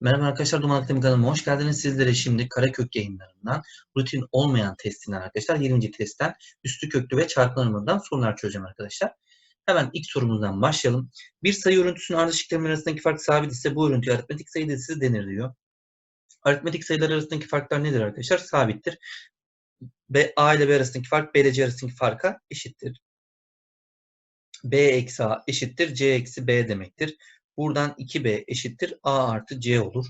Merhaba arkadaşlar, Duman Akademi kanalıma hoş geldiniz. Sizlere şimdi karekök yayınlarından, rutin olmayan testinden arkadaşlar, 20. testten üstü köklü ve çarpılarından sorular çözeceğim arkadaşlar. Hemen ilk sorumuzdan başlayalım. Bir sayı örüntüsünün ardışık terimler arasındaki fark sabit ise bu örüntüye aritmetik sayı dizisi denir diyor. Aritmetik sayılar arasındaki farklar nedir arkadaşlar? Sabittir. B, A ile B arasındaki fark B ile C arasındaki farka eşittir. B eksi A eşittir C eksi B demektir. Buradan 2B eşittir A artı C olur.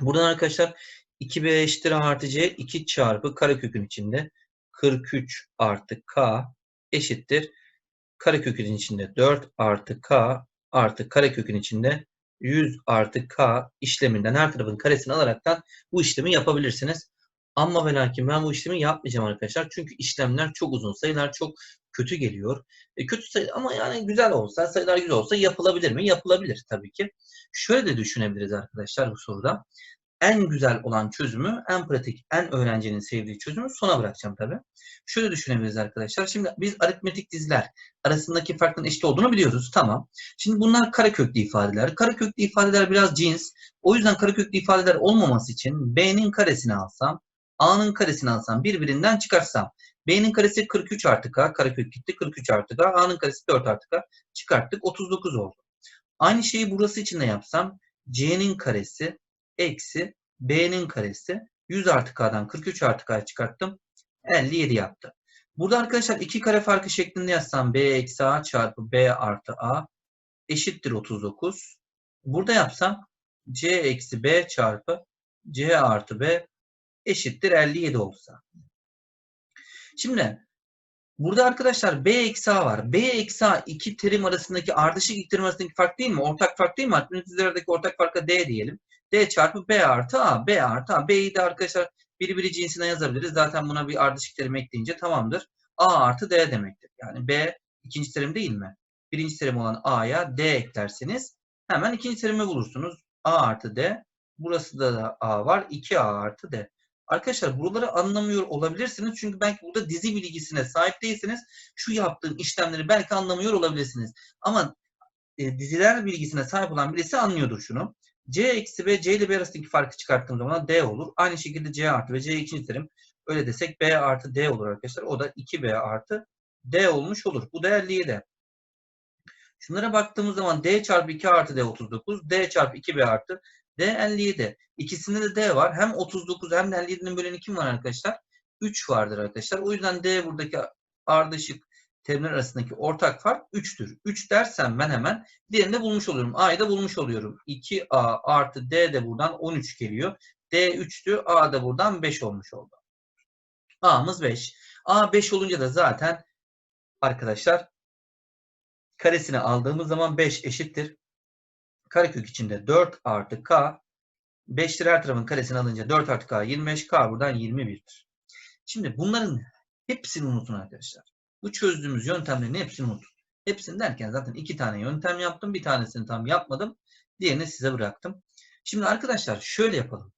Buradan arkadaşlar 2B eşittir A artı C 2 çarpı karekökün içinde 43 artı K eşittir. Karekökün içinde 4 artı K artı karekökün içinde 100 artı K işleminden her tarafın karesini alaraktan bu işlemi yapabilirsiniz. Ama ve lakin ben bu işlemi yapmayacağım arkadaşlar. Çünkü işlemler çok uzun. Sayılar çok kötü geliyor. E, kötü sayı ama yani güzel olsa, sayılar güzel olsa yapılabilir mi? Yapılabilir tabii ki. Şöyle de düşünebiliriz arkadaşlar bu soruda. En güzel olan çözümü, en pratik, en öğrencinin sevdiği çözümü sona bırakacağım tabii. Şöyle düşünebiliriz arkadaşlar. Şimdi biz aritmetik diziler arasındaki farkın eşit olduğunu biliyoruz. Tamam. Şimdi bunlar kareköklü ifadeler. Kareköklü ifadeler biraz cins. O yüzden kareköklü ifadeler olmaması için b'nin karesini alsam, a'nın karesini alsam, birbirinden çıkarsam B'nin karesi 43 artı K. Karekök gitti. 43 artı K. A'nın karesi 4 artı K. Çıkarttık. 39 oldu. Aynı şeyi burası için de yapsam C'nin karesi eksi B'nin karesi 100 artı K'dan 43 artı K çıkarttım. 57 yaptı. Burada arkadaşlar iki kare farkı şeklinde yazsam B eksi A çarpı B artı A eşittir 39. Burada yapsam C eksi B çarpı C artı B eşittir 57 olsa. Şimdi burada arkadaşlar B eksi A var. B eksi A iki terim arasındaki ardışık iki terim arasındaki fark değil mi? Ortak fark değil mi? Aritmetik ortak farka D diyelim. D çarpı B artı A. B artı A. B'yi de arkadaşlar biri biri cinsine yazabiliriz. Zaten buna bir ardışık terim ekleyince tamamdır. A artı D demektir. Yani B ikinci terim değil mi? Birinci terim olan A'ya D eklerseniz hemen ikinci terimi bulursunuz. A artı D. Burası da A var. 2A artı D. Arkadaşlar buraları anlamıyor olabilirsiniz. Çünkü belki burada dizi bilgisine sahip değilsiniz. Şu yaptığım işlemleri belki anlamıyor olabilirsiniz. Ama e, diziler bilgisine sahip olan birisi anlıyordur şunu. C eksi B, C ile B arasındaki farkı çıkarttığım zaman D olur. Aynı şekilde C artı ve C ikinci terim. Öyle desek B artı D olur arkadaşlar. O da 2B artı D olmuş olur. Bu da 57. Şunlara baktığımız zaman D çarpı 2 artı D 39. D çarpı 2B artı D 57. İkisinde de D var. Hem 39 hem de 57'nin böleni kim var arkadaşlar? 3 vardır arkadaşlar. O yüzden D buradaki ardışık terimler arasındaki ortak fark 3'tür. 3 dersem ben hemen diğerini de bulmuş oluyorum. A'yı da bulmuş oluyorum. 2A artı D de buradan 13 geliyor. D 3'tü. A da buradan 5 olmuş oldu. A'mız 5. A 5 olunca da zaten arkadaşlar karesini aldığımız zaman 5 eşittir. Karekök içinde 4 artı K 5'tir her tarafın karesini alınca 4 artı K 25. K buradan 21'dir. Şimdi bunların hepsini unutun arkadaşlar. Bu çözdüğümüz yöntemlerin hepsini unutun. Hepsini derken zaten iki tane yöntem yaptım. Bir tanesini tam yapmadım. Diğerini size bıraktım. Şimdi arkadaşlar şöyle yapalım.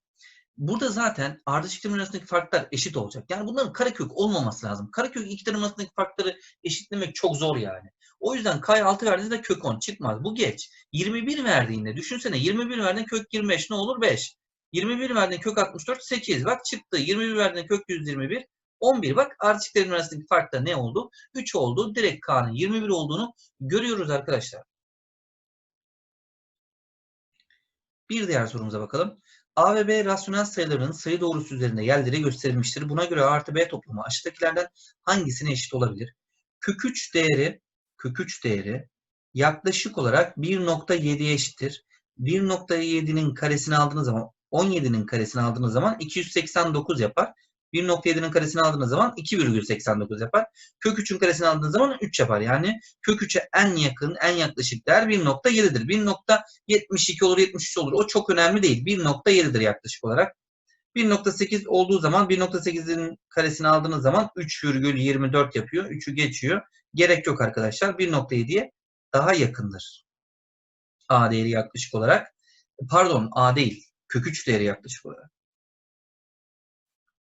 Burada zaten ardışık terimler arasındaki farklar eşit olacak. Yani bunların karekök olmaması lazım. Karekök iki terim arasındaki farkları eşitlemek çok zor yani. O yüzden K 6 verdiğinizde kök 10 çıkmaz. Bu geç. 21 verdiğinde düşünsene 21 verdiğinde kök 25 ne olur? 5. 21 verdiğinde kök 64 8. Bak çıktı. 21 verdiğinde kök 121 11. Bak ardışık terimler arasındaki fark da ne oldu? 3 oldu. Direkt K'nın 21 olduğunu görüyoruz arkadaşlar. Bir diğer sorumuza bakalım. A ve B rasyonel sayıların sayı doğrusu üzerinde yerleri gösterilmiştir. Buna göre A artı B toplumu aşağıdakilerden hangisine eşit olabilir? Kök 3 değeri kök 3 değeri yaklaşık olarak 1.7'ye eşittir. 1.7'nin karesini aldığınız zaman 17'nin karesini aldığınız zaman 289 yapar. 1.7'nin karesini aldığınız zaman 2,89 yapar. Kök 3'ün karesini aldığınız zaman 3 yapar. Yani kök 3'e en yakın, en yaklaşık değer 1.7'dir. 1.72 olur, 73 olur. O çok önemli değil. 1.7'dir yaklaşık olarak. 1.8 olduğu zaman 1.8'in karesini aldığınız zaman 3,24 yapıyor. 3'ü geçiyor. Gerek yok arkadaşlar. 1.7'ye daha yakındır. A değeri yaklaşık olarak. Pardon A değil. Kök 3 değeri yaklaşık olarak.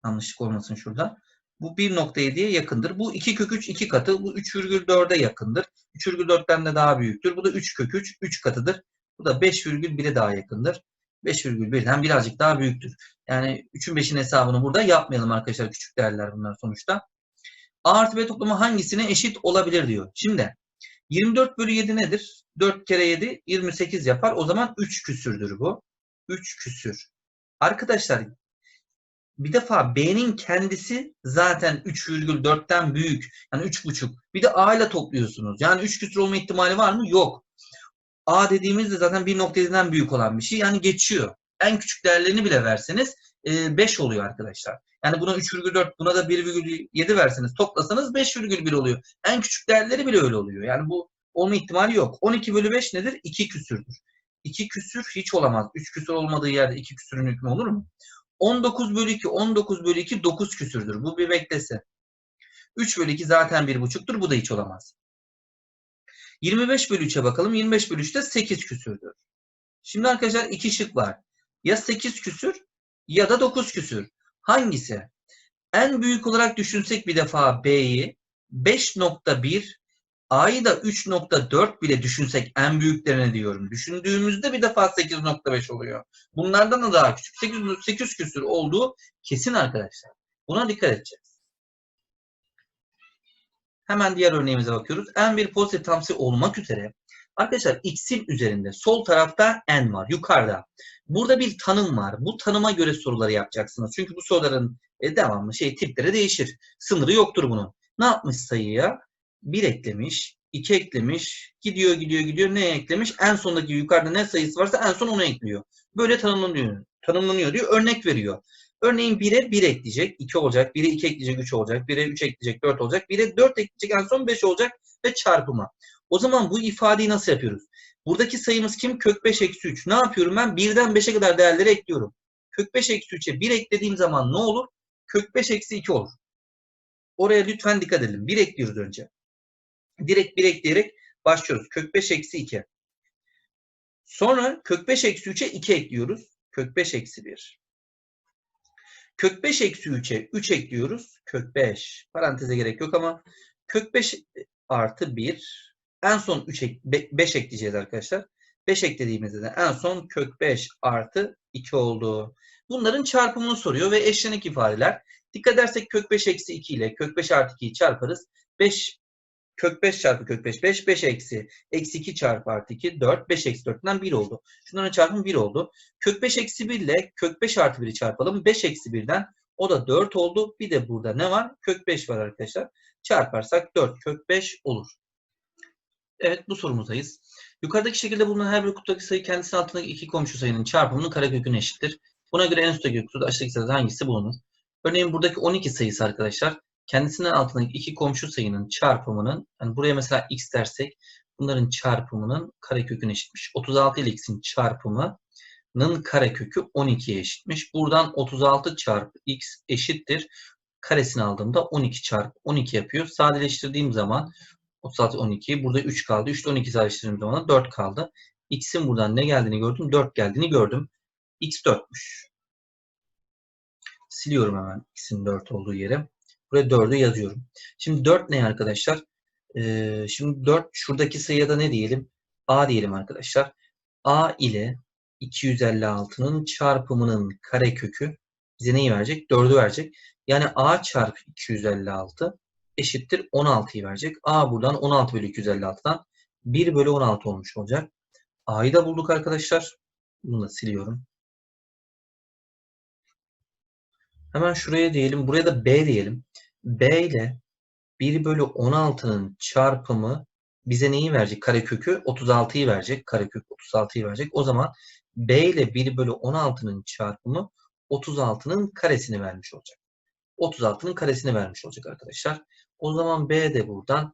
Yanlışlık olmasın şurada. Bu 1.7'ye yakındır. Bu 2 kök 3 2 katı. Bu 3,4'e yakındır. 3,4'ten de daha büyüktür. Bu da 3 kök 3 3 katıdır. Bu da 5,1'e daha yakındır. 5,1'den birazcık daha büyüktür. Yani 3'ün 5'in hesabını burada yapmayalım arkadaşlar. Küçük değerler bunlar sonuçta. A artı B toplamı hangisine eşit olabilir diyor. Şimdi 24 bölü 7 nedir? 4 kere 7 28 yapar. O zaman 3 küsürdür bu. 3 küsür. Arkadaşlar bir defa B'nin kendisi zaten 3,4'ten büyük. Yani 3,5. Bir de A ile topluyorsunuz. Yani 3 küsur olma ihtimali var mı? Yok. A dediğimizde zaten 1.7'den büyük olan bir şey. Yani geçiyor. En küçük değerlerini bile verseniz 5 oluyor arkadaşlar. Yani buna 3,4 buna da 1,7 verseniz toplasanız 5,1 oluyor. En küçük değerleri bile öyle oluyor. Yani bu olma ihtimali yok. 12 bölü 5 nedir? 2 küsürdür. 2 küsür hiç olamaz. 3 küsür olmadığı yerde 2 küsürün hükmü olur mu? 19 bölü 2, 19 bölü 2 9 küsürdür. Bu bir beklese. 3 bölü 2 zaten 1,5'tur. Bu da hiç olamaz. 25 bölü 3'e bakalım. 25 bölü 3 de 8 küsürdür. Şimdi arkadaşlar iki şık var. Ya 8 küsür ya da 9 küsür. Hangisi? En büyük olarak düşünsek bir defa B'yi 5.1 A'yı da 3.4 bile düşünsek en büyüklerine diyorum. Düşündüğümüzde bir defa 8.5 oluyor. Bunlardan da daha küçük. 8, 8 küsür olduğu kesin arkadaşlar. Buna dikkat edeceğiz. Hemen diğer örneğimize bakıyoruz. En bir pozitif tamsi olmak üzere Arkadaşlar x'in üzerinde sol tarafta n var yukarıda. Burada bir tanım var. Bu tanıma göre soruları yapacaksınız. Çünkü bu soruların e, devamlı şey tipleri değişir. Sınırı yoktur bunun. Ne yapmış sayıya? 1 eklemiş, 2 eklemiş, gidiyor gidiyor gidiyor ne eklemiş? En sondaki yukarıda ne sayısı varsa en son onu ekliyor. Böyle tanımlanıyor. Tanımlanıyor diyor. Örnek veriyor. Örneğin 1'e 1 ekleyecek, 2 olacak. 1'e 2 ekleyecek, 3 olacak. 1'e 3 ekleyecek, 4 olacak. 1'e 4 ekleyecek, en son 5 olacak ve çarpımı. O zaman bu ifadeyi nasıl yapıyoruz? Buradaki sayımız kim? Kök 5 eksi 3. Ne yapıyorum ben? 1'den 5'e kadar değerleri ekliyorum. Kök 5 eksi 3'e 1 eklediğim zaman ne olur? Kök 5 eksi 2 olur. Oraya lütfen dikkat edelim. 1 ekliyoruz önce. Direkt 1 ekleyerek başlıyoruz. Kök 5 eksi 2. Sonra kök 5 eksi 3'e 2 ekliyoruz. Kök 5 eksi 1. Kök 5 eksi 3'e 3 ekliyoruz. Kök 5. Paranteze gerek yok ama kök 5 artı 1. En son 3 ek, 5 ekleyeceğiz arkadaşlar. 5 eklediğimizde de en son kök 5 artı 2 oldu. Bunların çarpımını soruyor ve eşlenik ifadeler. Dikkat edersek kök 5 eksi 2 ile kök 5 artı 2'yi çarparız. 5 kök 5 çarpı kök 5 5 5 eksi eksi 2 çarpı artı 2 4 5 eksi 4'ten 1 oldu. Şunların çarpımı 1 oldu. Kök 5 eksi 1 ile kök 5 artı 1'i çarpalım. 5 eksi 1'den o da 4 oldu. Bir de burada ne var? Kök 5 var arkadaşlar. Çarparsak 4 kök 5 olur. Evet bu sorumuzdayız. Yukarıdaki şekilde bulunan her bir kutudaki sayı kendisinin altındaki iki komşu sayının çarpımının kareköküne eşittir. Buna göre en üstteki kutuda aşağıdaki sayıda hangisi bulunur? Örneğin buradaki 12 sayısı arkadaşlar kendisinin altındaki iki komşu sayının çarpımının yani buraya mesela x dersek bunların çarpımının kareköküne eşitmiş. 36 ile x'in çarpımının karekökü 12'ye eşitmiş. Buradan 36 çarpı x eşittir. Karesini aldığımda 12 çarpı 12 yapıyor. Sadeleştirdiğim zaman 36 12 burada 3 kaldı. 3 ile 12 sadeleştirdiğim zaman 4 kaldı. X'in buradan ne geldiğini gördüm. 4 geldiğini gördüm. X 4'müş. Siliyorum hemen X'in 4 olduğu yere. Buraya 4'ü yazıyorum. Şimdi 4 ne arkadaşlar? Ee, şimdi 4 şuradaki sayıya da ne diyelim? A diyelim arkadaşlar. A ile 256'nın çarpımının karekökü bize neyi verecek? 4'ü verecek. Yani A çarpı 256 eşittir 16'yı verecek. A buradan 16 bölü 256'dan 1 bölü 16 olmuş olacak. A'yı da bulduk arkadaşlar. Bunu da siliyorum. Hemen şuraya diyelim. Buraya da B diyelim. B ile 1 bölü 16'nın çarpımı bize neyi verecek? Karekökü 36'yı verecek. Karekök 36'yı verecek. O zaman B ile 1 bölü 16'nın çarpımı 36'nın karesini vermiş olacak. 36'nın karesini vermiş olacak arkadaşlar. O zaman B de buradan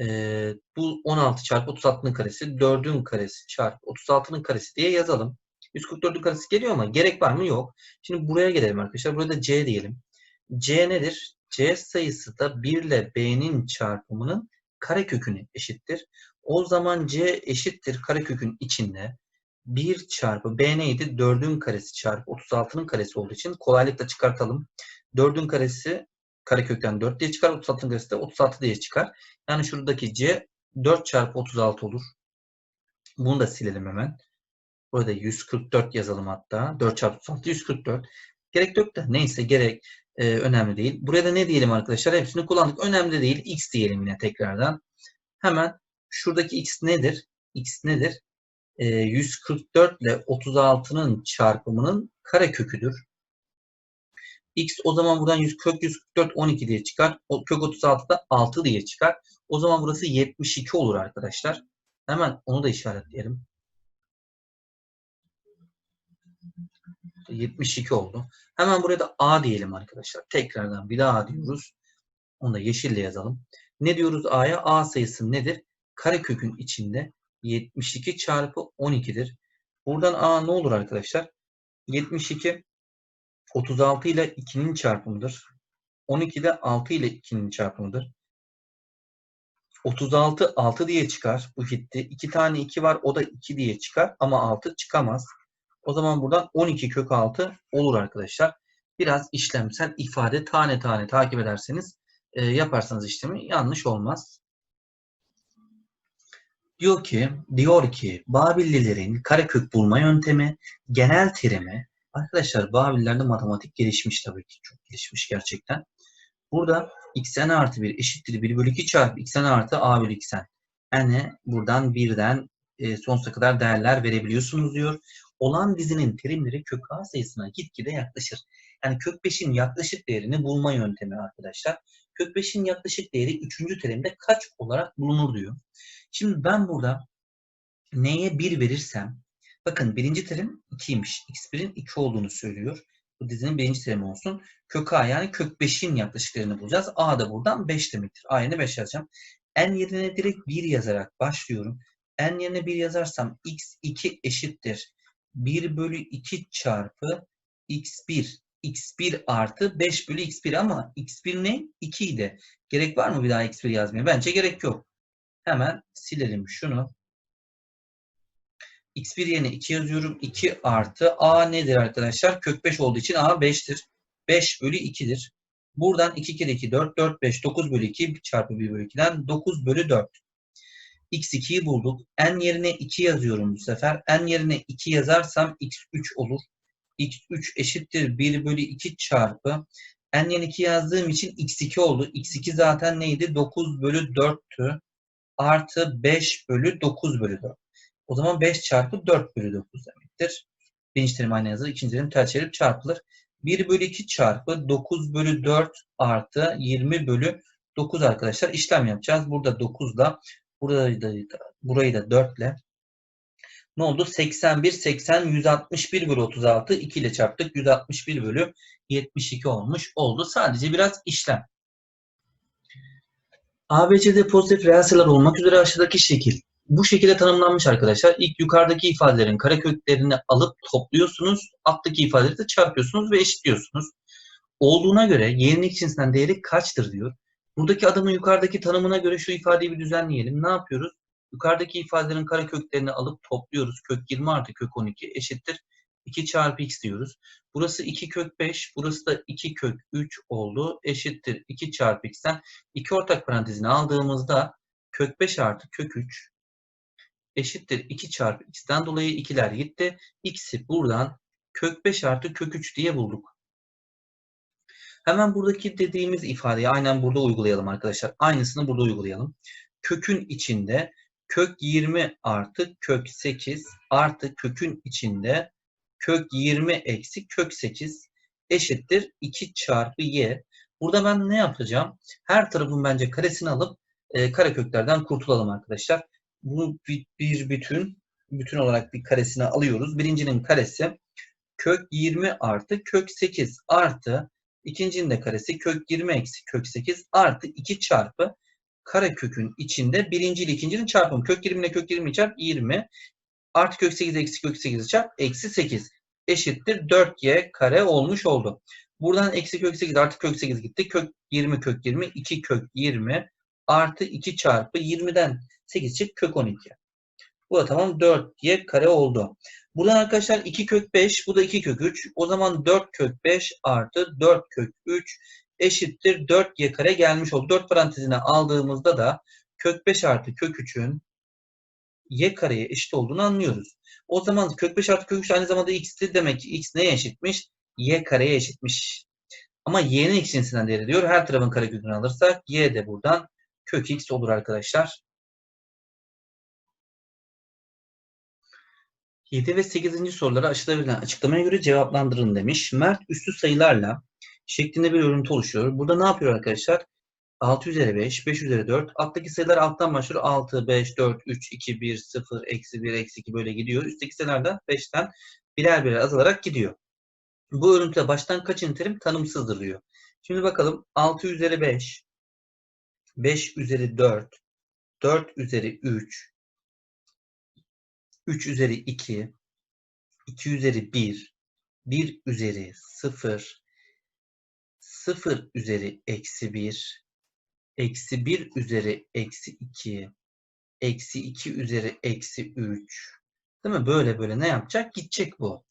e, bu 16 çarpı 36'nın karesi 4'ün karesi çarpı 36'nın karesi diye yazalım. 144'ün karesi geliyor ama gerek var mı? Yok. Şimdi buraya gelelim arkadaşlar. Burada C diyelim. C nedir? C sayısı da 1 ile B'nin çarpımının kareköküne eşittir. O zaman C eşittir karekökün içinde 1 çarpı B neydi? 4'ün karesi çarpı 36'nın karesi olduğu için kolaylıkla çıkartalım. 4'ün karesi karekökten 4 diye çıkar. 36'nın karesi de 36 diye çıkar. Yani şuradaki C 4 çarpı 36 olur. Bunu da silelim hemen. Burada 144 yazalım hatta. 4 çarpı 36 144. Gerek yok da neyse gerek e, önemli değil. Buraya da ne diyelim arkadaşlar? Hepsini kullandık. Önemli değil. X diyelim yine tekrardan. Hemen şuradaki X nedir? X nedir? E, 144 ile 36'nın çarpımının kareköküdür. X o zaman buradan 100, kök 144 12 diye çıkar. O, kök 36 da 6 diye çıkar. O zaman burası 72 olur arkadaşlar. Hemen onu da işaretleyelim. 72 oldu. Hemen buraya da A diyelim arkadaşlar. Tekrardan bir daha A diyoruz. Onu da yeşille yazalım. Ne diyoruz A'ya? A sayısı nedir? Karekökün içinde 72 çarpı 12'dir. Buradan A ne olur arkadaşlar? 72 36 ile 2'nin çarpımıdır. 12 de 6 ile 2'nin çarpımıdır. 36 6 diye çıkar. Bu gitti. 2 tane 2 var. O da 2 diye çıkar. Ama 6 çıkamaz. O zaman buradan 12 kök 6 olur arkadaşlar. Biraz işlemsel ifade tane tane takip ederseniz e, yaparsanız işlemi yanlış olmaz. Diyor ki, diyor ki Babillilerin karekök bulma yöntemi genel terimi arkadaşlar Babillerde matematik gelişmiş tabii ki çok gelişmiş gerçekten. Burada xn artı 1 eşittir 1 bölü 2 çarpı xn artı a bölü xn. Yani buradan birden e, sonsuza kadar değerler verebiliyorsunuz diyor. Olan dizinin terimleri kök a sayısına gitgide yaklaşır. Yani kök 5'in yaklaşık değerini bulma yöntemi arkadaşlar. Kök 5'in yaklaşık değeri 3. terimde kaç olarak bulunur diyor. Şimdi ben burada neye 1 verirsem bakın birinci terim 2'ymiş. x1'in 2 olduğunu söylüyor. Bu dizinin birinci terimi olsun. Kök a yani kök 5'in yaklaşık değerini bulacağız. a da buradan 5 demektir. a yerine 5 yazacağım. n yerine direkt 1 yazarak başlıyorum. n yerine 1 yazarsam x2 eşittir. 1 bölü 2 çarpı x1 x1 artı 5 bölü x1 ama x1 ne? 2 idi. Gerek var mı bir daha x1 yazmaya? Bence gerek yok. Hemen silelim şunu. x1 yerine 2 yazıyorum. 2 artı a nedir arkadaşlar? Kök 5 olduğu için a 5'tir. 5 bölü 2'dir. Buradan 2 kere 2 4, 4, 5, 9 bölü 2 çarpı 1 bölü 2'den 9 bölü 4. x2'yi bulduk. n yerine 2 yazıyorum bu sefer. n yerine 2 yazarsam x3 olur. x3 eşittir 1 bölü 2 çarpı n yerine 2 yazdığım için x2 oldu. x2 zaten neydi? 9 bölü 4'tü. Artı 5 bölü 9 bölü 4. O zaman 5 çarpı 4 bölü 9 demektir. Birinci terim aynı yazılır. ikinci terim ters çevirip çarpılır. 1 bölü 2 çarpı 9 bölü 4 artı 20 bölü 9 arkadaşlar. işlem yapacağız. Burada 9 da burayı da, burayı da 4 ile ne oldu? 81, 80, 161 bölü 36 2 ile çarptık. 161 bölü 72 olmuş oldu. Sadece biraz işlem. ABC'de pozitif reel olmak üzere aşağıdaki şekil. Bu şekilde tanımlanmış arkadaşlar. İlk yukarıdaki ifadelerin kareköklerini alıp topluyorsunuz. Alttaki ifadeleri de çarpıyorsunuz ve eşitliyorsunuz. Olduğuna göre y'nin cinsinden değeri kaçtır diyor. Buradaki adamın yukarıdaki tanımına göre şu ifadeyi bir düzenleyelim. Ne yapıyoruz? Yukarıdaki ifadelerin kareköklerini alıp topluyoruz. Kök 20 artı kök 12 eşittir. 2 çarpı x diyoruz. Burası 2 kök 5. Burası da 2 kök 3 oldu. Eşittir 2 çarpı x'ten. 2 ortak parantezini aldığımızda kök 5 artı kök 3 eşittir 2 çarpı x'ten dolayı ikiler gitti. x'i buradan kök 5 artı kök 3 diye bulduk. Hemen buradaki dediğimiz ifadeyi aynen burada uygulayalım arkadaşlar. Aynısını burada uygulayalım. Kökün içinde kök 20 artı kök 8 artı kökün içinde kök 20 eksi kök 8 eşittir 2 çarpı y. Burada ben ne yapacağım? Her tarafın bence karesini alıp e, kareköklerden kurtulalım arkadaşlar. Bunu bir, bir bütün bütün olarak bir karesini alıyoruz. Birincinin karesi kök 20 artı kök 8 artı ikincinin de karesi kök 20 eksi kök 8 artı 2 çarpı karekökün içinde birinci ile ikincinin çarpımı. Kök 20 ile kök 20 çarp 20 artı kök 8 eksi kök 8 çarp eksi 8 eşittir 4y kare olmuş oldu. Buradan eksi kök 8 artı kök 8 gitti. Kök 20 kök 20 2 kök 20 artı 2 çarpı 20'den 8 çık kök 12. Bu da tamam 4y kare oldu. Buradan arkadaşlar 2 kök 5 bu da 2 kök 3. O zaman 4 kök 5 artı 4 kök 3 eşittir 4y kare gelmiş oldu. 4 parantezine aldığımızda da kök 5 artı kök 3'ün y kareye eşit olduğunu anlıyoruz. O zaman kök 5 artı kök 3 aynı zamanda x'ti. Demek ki x neye eşitmiş? y kareye eşitmiş. Ama y'nin eksiğinden değeri diyor. Her tarafın karekökünü alırsak y de buradan kök x olur arkadaşlar. 7 ve 8. soruları aşağıda açıklamaya göre cevaplandırın demiş. Mert üstü sayılarla şeklinde bir örüntü oluşuyor. Burada ne yapıyor arkadaşlar? 6 üzeri 5, 5 üzeri 4. Alttaki sayılar alttan başlıyor. 6, 5, 4, 3, 2, 1, 0, eksi 1, eksi 2 böyle gidiyor. Üstteki sayılar da 5'ten birer birer azalarak gidiyor. Bu örüntüde baştan kaçıncı terim tanımsızdır diyor. Şimdi bakalım 6 üzeri 5, 5 üzeri 4, 4 üzeri 3, 3 üzeri 2, 2 üzeri 1, 1 üzeri 0, 0 üzeri eksi 1, eksi 1 üzeri eksi 2, eksi 2 üzeri eksi 3. Değil mi? Böyle böyle ne yapacak? Gidecek bu.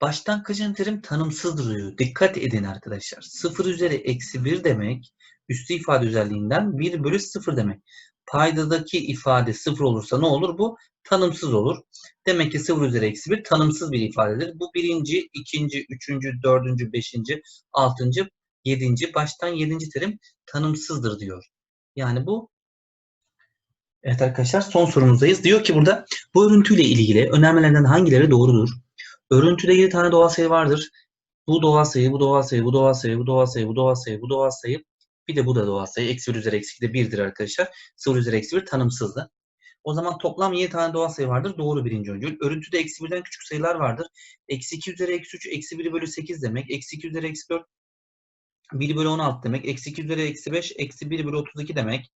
Baştan kaçıncı terim tanımsızdır diyor. Dikkat edin arkadaşlar. 0 üzeri eksi 1 demek üstü ifade özelliğinden 1 bölü 0 demek. Paydadaki ifade 0 olursa ne olur? Bu tanımsız olur. Demek ki 0 üzeri eksi 1 tanımsız bir ifadedir. Bu birinci, ikinci, üçüncü, dördüncü, beşinci, altıncı, yedinci. Baştan yedinci terim tanımsızdır diyor. Yani bu Evet arkadaşlar son sorumuzdayız. Diyor ki burada bu örüntüyle ilgili önermelerden hangileri doğrudur? Örüntüde 7 tane doğal sayı vardır. Bu doğal sayı, bu doğal sayı, bu doğal sayı, bu doğal sayı, bu doğal sayı, bu doğal sayı. Bir de bu da doğal sayı. Eksi 1 üzeri eksi 2 de 1'dir arkadaşlar. 0 üzeri eksi 1 tanımsızdı. O zaman toplam 7 tane doğal sayı vardır. Doğru birinci öncül. Örüntüde eksi 1'den küçük sayılar vardır. Eksi 2 üzeri eksi 3, eksi 1 bölü 8 demek. Eksi 2 üzeri eksi 4, 1 bölü 16 demek. Eksi 2 üzeri eksi 5, eksi 1 bölü 32 demek.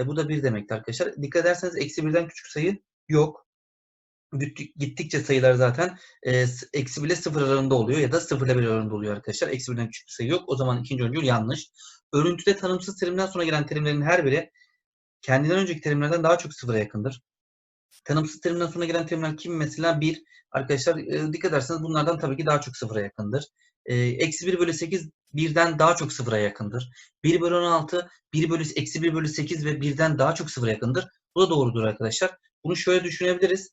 E, bu da 1 demektir arkadaşlar. Dikkat ederseniz eksi 1'den küçük sayı yok. Gittikçe sayılar zaten e, eksi 1 ile 0 aralığında oluyor ya da 0 ile 1 aralığında oluyor arkadaşlar. Eksi 1'den küçük bir sayı yok. O zaman ikinci öncül yanlış. Örüntüde tanımsız terimden sonra gelen terimlerin her biri kendinden önceki terimlerden daha çok sıfıra yakındır. Tanımsız terimden sonra gelen terimler kim? Mesela 1. Arkadaşlar e, dikkat ederseniz bunlardan tabii ki daha çok sıfıra yakındır. E, eksi 1 bölü 8 birden daha çok sıfıra yakındır. 1 bölü 16 1 bölü eksi 1 bölü 8 ve birden daha çok sıfıra yakındır. Bu da doğrudur arkadaşlar. Bunu şöyle düşünebiliriz.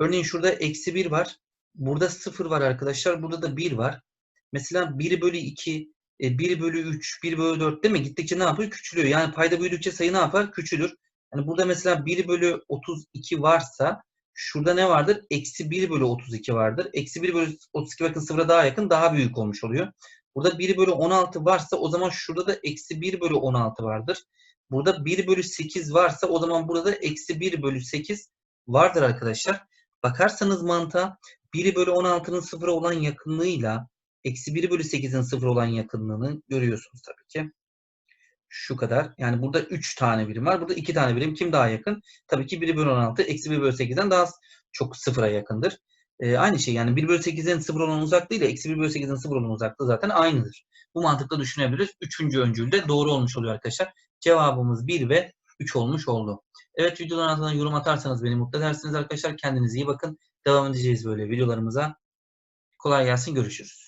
Örneğin şurada eksi 1 var. Burada 0 var arkadaşlar. Burada da 1 var. Mesela 1 bölü 2, 1 bölü 3, 1 bölü 4 değil mi? Gittikçe ne yapıyor? Küçülüyor. Yani payda büyüdükçe sayı ne yapar? Küçülür. Yani burada mesela 1 bölü 32 varsa şurada ne vardır? Eksi 1 bölü 32 vardır. Eksi 1 bölü 32 bakın sıfıra daha yakın daha büyük olmuş oluyor. Burada 1 bölü 16 varsa o zaman şurada da eksi 1 bölü 16 vardır. Burada 1 bölü 8 varsa o zaman burada da eksi 1 bölü 8 vardır arkadaşlar. Bakarsanız mantığa 1 bölü 16'nın sıfıra olan yakınlığıyla eksi 1 bölü 8'in sıfır olan yakınlığını görüyorsunuz tabii ki. Şu kadar. Yani burada 3 tane birim var. Burada 2 tane birim. Kim daha yakın? Tabii ki 1 bölü 16 eksi 1 bölü 8'den daha çok sıfıra yakındır. Ee, aynı şey yani 1 bölü 8'in sıfır olan uzaklığı ile eksi 1 bölü 8'in sıfır olan uzaklığı zaten aynıdır. Bu mantıkla düşünebiliriz. Üçüncü öncülde doğru olmuş oluyor arkadaşlar. Cevabımız 1 ve 3 olmuş oldu. Evet videoların altına yorum atarsanız beni mutlu edersiniz arkadaşlar. Kendinize iyi bakın. Devam edeceğiz böyle videolarımıza. Kolay gelsin. Görüşürüz.